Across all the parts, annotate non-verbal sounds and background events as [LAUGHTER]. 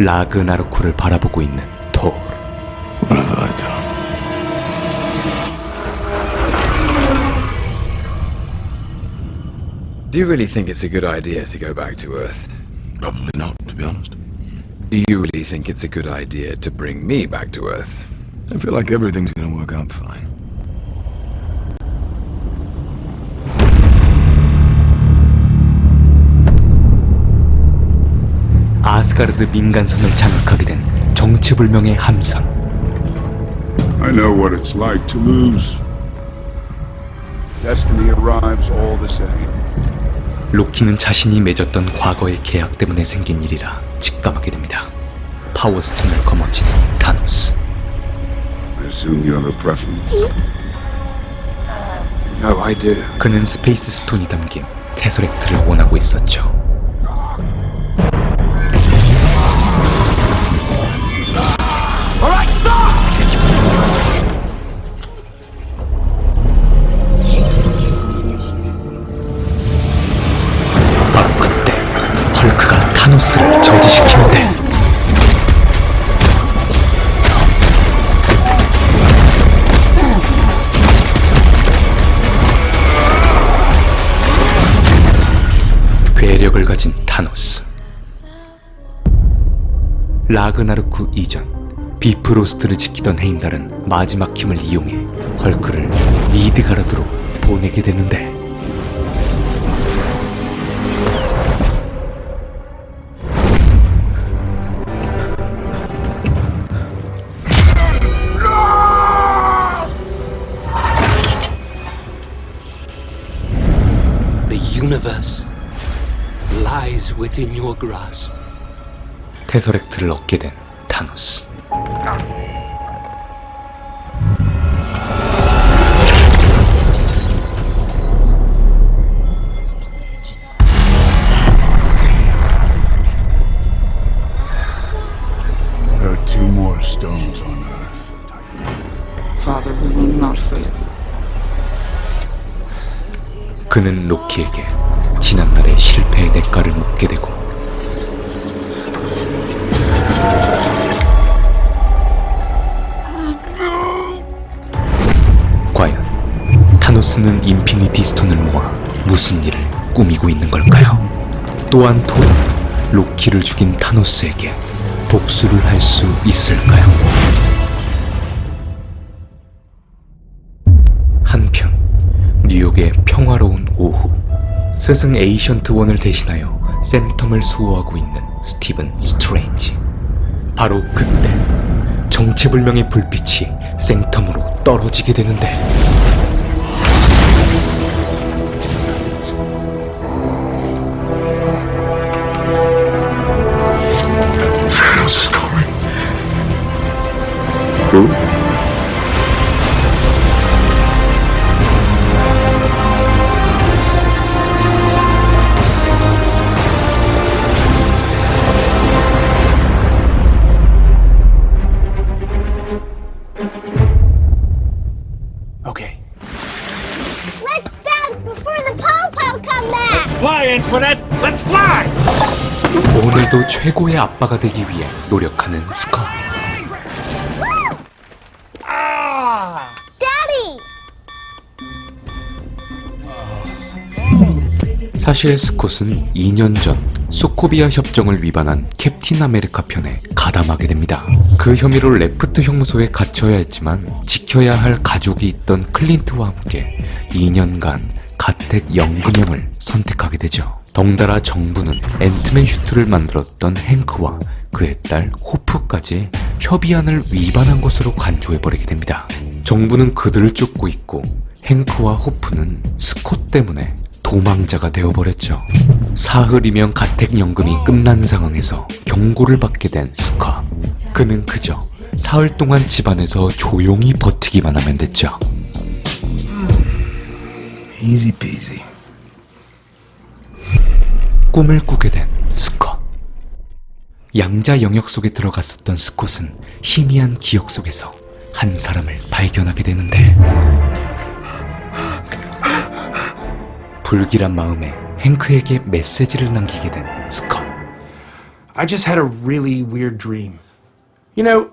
라그나르코를 바라보고 있는 토르. What have I done? Do you really think it's a good idea to go back to Earth? Probably not, to be honest. Do you really think it's a good idea to bring me back to Earth? I feel like everything's gonna work out fine. 아스가르드 민간선을 장악하게 된 정체불명의 함선. I know what it's like to lose. Destiny arrives all the same. 로키는 자신이 맺었던 과거의 계약 때문에 생긴 일이라 직감하게 됩니다. 파워스톤을 거머쥐는 타노스. I assume you have a preference. No, I do. 그는 스페이스 스톤이 담긴 테서렉트를 원하고 있었죠. 타노스를 저지시키는데 괴력을 가진 타노스. 라그나르크 이전 비프로스트를 지키던 헤임달은 마지막 힘을 이용해 헐크를 미드가르드로 보내게 되는데 within your grasp. 테서렉트를 얻게 된 타노스 There are two more stones on Earth. Father, we will not fail you. 그는 로키에게 지난날의 실패의 대가를 묻게 되고 과연 타노스는 인피니티 스톤을 모아 무슨 일을 꾸미고 있는 걸까요? 또한 토는 로키를 죽인 타노스에게 복수를 할 수 있을까요? 한편 뉴욕의 평화로운 오후 스승 에이션트 원을 대신하여 샘텀을 수호하고 있는 스티븐 스트레인지. 바로 그때 정체불명의 불빛이 생텀으로 떨어지게 되는데 Fly, Antoinette! Let's fly! 오늘도 최고의 아빠가 되기 위해 노력하는 스컷 Daddy! 사실 스콧은 2년 전 소코비아 협정을 위반한 캡틴 아메리카 편에 가담하게 됩니다. 그 혐의로 레프트 형무소에 갇혀야 했지만 지켜야 할 가족이 있던 클린트와 함께 2년간 가택 연금형을 선택하게 되죠. 덩달아 정부는 앤트맨 슈트를 만들었던 행크와 그의 딸 호프까지 협의안을 위반한 것으로 간주해버리게 됩니다. 정부는 그들을 쫓고 있고 행크와 호프는 스콧 때문에 도망자가 되어버렸죠. 사흘이면 가택연금이 끝난 상황에서 경고를 받게 된 스카. 그는 그저 사흘 동안 집안에서 조용히 버티기만 하면 됐죠. Easy peasy. 꿈을 꾸게 된 스컷. 양자 영역 속에 들어갔었던 스콧은 희미한 기억 속에서 한 사람을 발견하게 되는데 불길한 마음에 행크에게 메시지를 남기게 된 스컷. I just had a really weird dream. You know,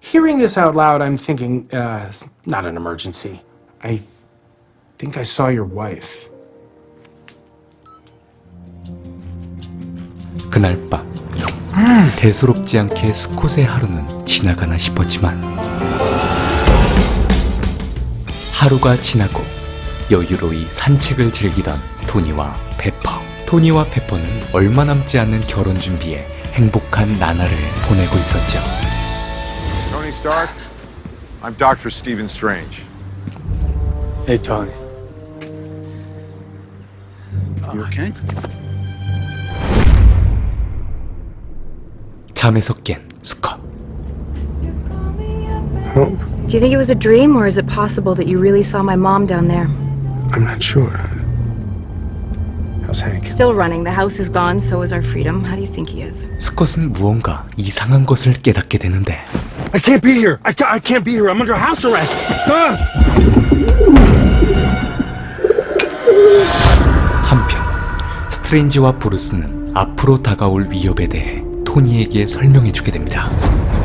hearing this out loud, I'm thinking, uh, it's not an emergency. I think I saw your wife. 그날 밤 대수롭지 않게 스콧의 하루는 지나가나 싶었지만 하루가 지나고 여유로이 산책을 즐기던 토니와 페퍼 토니와 페퍼는 얼마 남지 않은 결혼 준비에 행복한 나날을 보내고 있었죠 Tony Stark, I'm Dr. Stephen Strange. Hey, Tony. You okay? 잠에서 깬 스컷 Do you think it was a dream, or is it possible that you really saw my mom down there? I'm not sure. How's Hank? Still running. The house is gone, so is our freedom. How do you think he is? 스컷은 무언가 이상한 것을 깨닫게 되는데 I can't be here. I, ca- I can't be here. I'm under house arrest. Ah! 한편 스트레인지와 브루스는 앞으로 다가올 위협에 대해 토니에게 설명해주게 됩니다.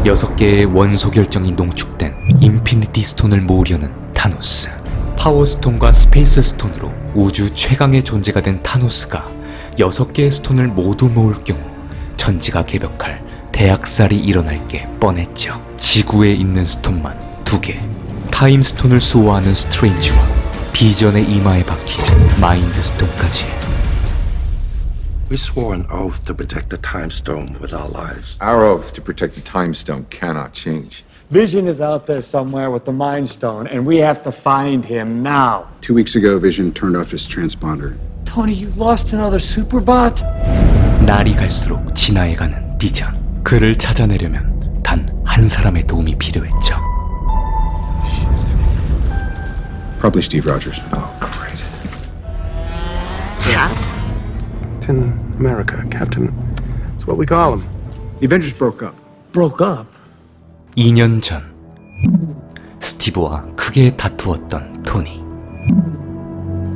여섯 개의 원소 결정이 농축된 인피니티 스톤을 모으려는 타노스. 파워 스톤과 스페이스 스톤으로 우주 최강의 존재가 된 타노스가 여섯 개의 스톤을 모두 모을 경우 천지가 개벽할 대학살이 일어날 게 뻔했죠. 지구에 있는 스톤만 두 개. 타임 스톤을 수호하는 스트레인지와 비전의 이마에 박힌 마인드 스톤까지. We swore an oath to protect the Time Stone with our lives. Our oath to protect the Time Stone cannot change. Vision is out there somewhere with the Mind Stone, and we have to find him now. Two weeks ago, Vision turned off his transponder. Tony, you lost another superbot? 날이 갈수록 진화해가는 비전. 그를 찾아내려면 단 한 사람의 도움이 필요했죠. Probably Steve Rogers. Oh, great. Captain America, Captain. That's what we call him. The Avengers broke up. Broke up. 2년 전 스티브와 크게 다투었던 토니.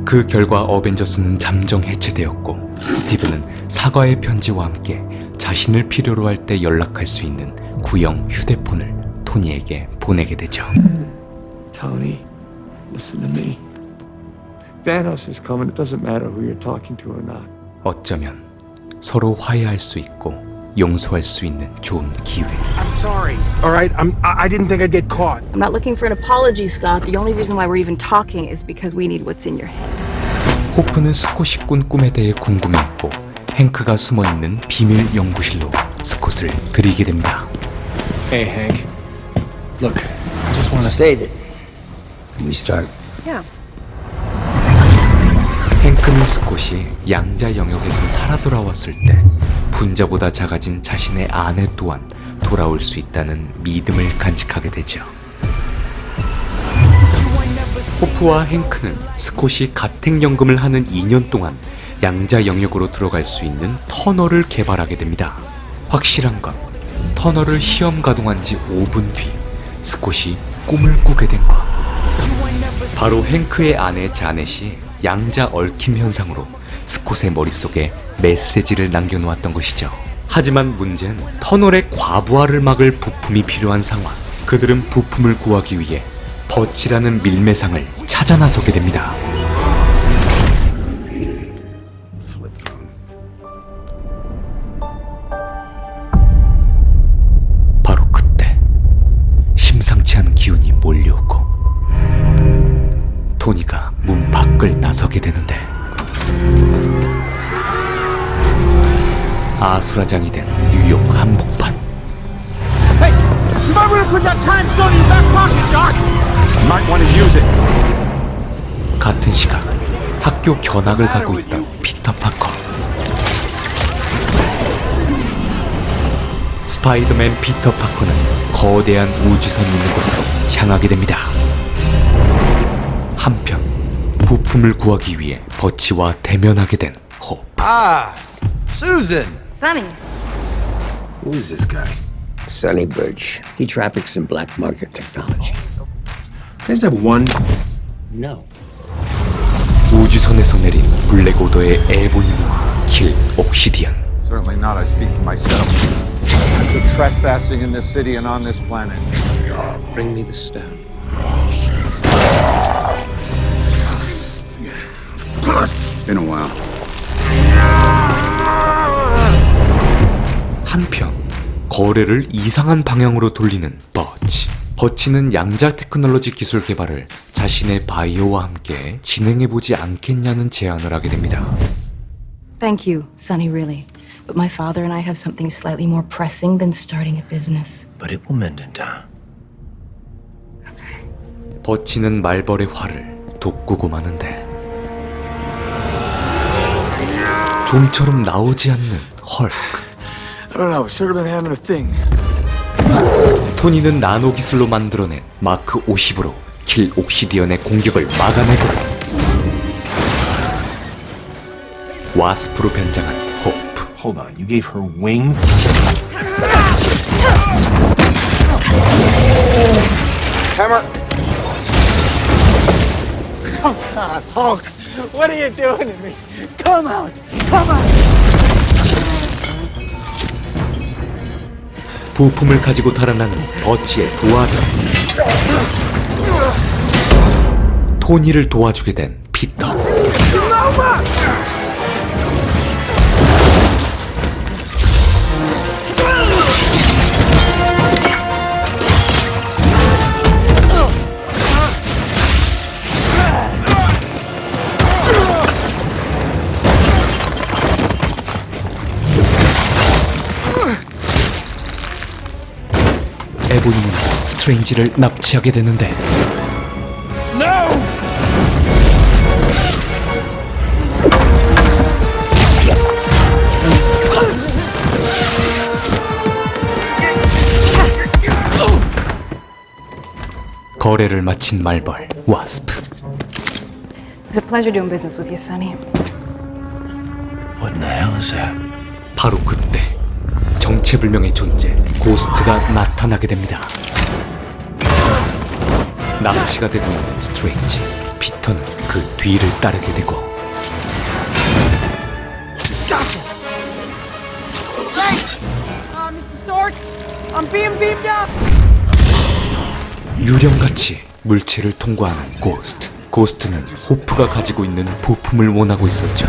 그 결과 어벤져스는 잠정 해체되었고 스티브는 사과의 편지와 함께 자신을 필요로 할 때 연락할 수 있는 구형 휴대폰을 토니에게 보내게 되죠. Tony, listen to me. Thanos is coming. It doesn't matter who you're talking to or not. 어쩌면 서로 화해할 수 있고 용서할 수 있는 좋은 기회. I'm sorry. All right. I'm. I, I didn't think I'd get caught. I'm not looking for an apology, Scott. The only reason why we're even talking is because we need what's in your head. 호프는 스콧이 꾼 꿈에 대해 궁금해했고 행크가 숨어 있는 비밀 연구실로 스콧을 들이게 됩니다. Hey, Hank. Look, I just want to Say that. Can we start? Yeah. 행크는 스콧이 양자 영역에서 살아 돌아왔을 때 분자보다 작아진 자신의 아내 또한 돌아올 수 있다는 믿음을 간직하게 되죠. 호프와 행크는 스콧이 가택연금을 하는 2년 동안 양자 영역으로 들어갈 수 있는 터널을 개발하게 됩니다. 확실한 건 터널을 시험 가동한 지 5분 뒤 스콧이 꿈을 꾸게 된 것. 바로 행크의 아내 자넷이 양자 얽힘 현상으로 스콧의 머릿속에 메시지를 남겨놓았던 것이죠. 하지만 문제는 터널의 과부하를 막을 부품이 필요한 상황. 그들은 부품을 구하기 위해 버치라는 밀매상을 찾아 나서게 됩니다. 나서게 되는데 아수라장이 된 뉴욕 한복판 You might want to put that time stone in your back pocket, Doc. Might want to use it. 같은 시각 학교 견학을 가고 있던 피터 파커 스파이더맨 피터 파커는 거대한 우주선이 있는 곳으로 향하게 됩니다 부품을 구하기 위해 버치와 대면하게 된 호. Ah, Susan! Sonny. Who is this guy? Sonny Birch. He traffics in black market technology. Can I just have one? No. 우주선에서 내린 블랙오더의 에보니모와 킬 옥시디언 Certainly not. I speak for myself. After trespassing in this city and on this planet. Bring me the stone. Been a while. 한편 거래를 이상한 방향으로 돌리는 버치. 버치는 양자 테크놀로지 기술 개발을 자신의 바이오와 함께 진행해보지 않겠냐는 제안을 하게 됩니다. Thank you, Sonny, really. But my father and I have something slightly more pressing than starting a business. But it will mend in time. 버치는 말벌의 활을 돋구고 마는데 좀처럼 나오지 않는 헐크. I don't know. Should have been having a thing. 토니는 나노 기술로 만들어낸 마크 50으로 킬 옥시디언의 공격을 막아내고 와스프로 변장한 호프 Hold on, you gave her wings? Hammer! Hulk, what are you doing to me? Come out. 부품을 가지고 달아나는 버치의 도와줘 토니를 도와주게 된 피터 스트레인지를 납치하게 되는데 거래를 마친 말벌 와스프 It's a pleasure doing business with you, Sonny. What in the hell is that? 바로 그때 정체불명의 존재 고스트가 나타나게 됩니다. 납치가 되고 있는 스트레인지 피터는 그 뒤를 따르게 되고. 유령같이 물체를 통과하는 고스트. 고스트는 호프가 가지고 있는 부품을 원하고 있었죠.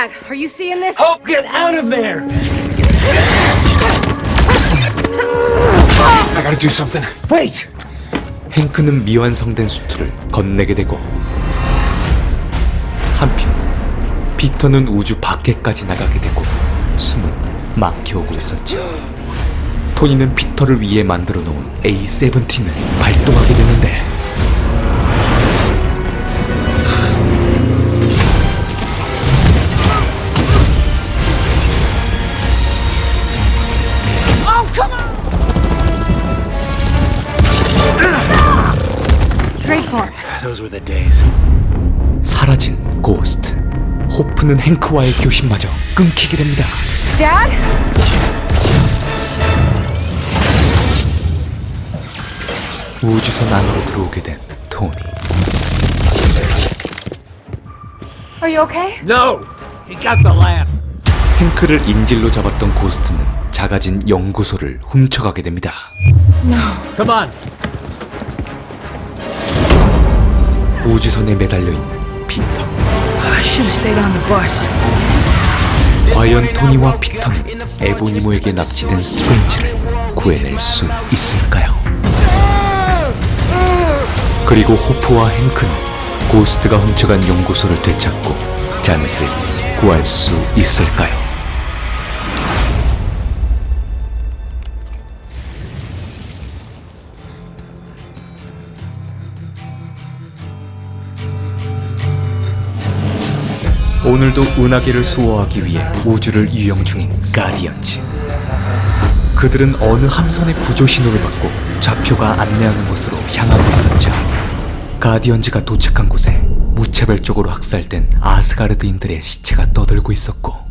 Dad, are you seeing this? [GASPS] I gotta do something. 행크는 미완성된 수트를 건네게 되고 한편 피터는 우주 밖에까지 나가게 되고 숨은 막혀오고 있었죠. [GASPS] 토니는 피터를 위해 만들어 놓은 A-17을 발동하게 되는데 Those were the days. 사라진 고스트. 호프는 행크와의 교신마저 끊기게 됩니다. Dad? 우주선 안으로 들어오게 된 토니. Are you okay? No! He got the lamp. 행크를 인질로 잡았던 고스트는 작아진 연구소를 훔쳐가게 됩니다. Come on. 우주선에 매달려 있는 피터. I should have stayed on the bus. 과연 토니와 피터는 에보니모에게 납치된 스트레인지를 구해낼 수 있을까요? 그리고 호프와 행크는 고스트가 훔쳐간 연구소를 되찾고 자넷을 구할 수 있을까요? 오늘도 은하계를 수호하기 위해 우주를 유영 중인 가디언즈. 그들은 어느 함선의 구조 신호를 받고 좌표가 안내하는 곳으로 향하고 있었죠. 가디언즈가 도착한 곳에 무차별적으로 학살된 아스가르드인들의 시체가 떠들고 있었고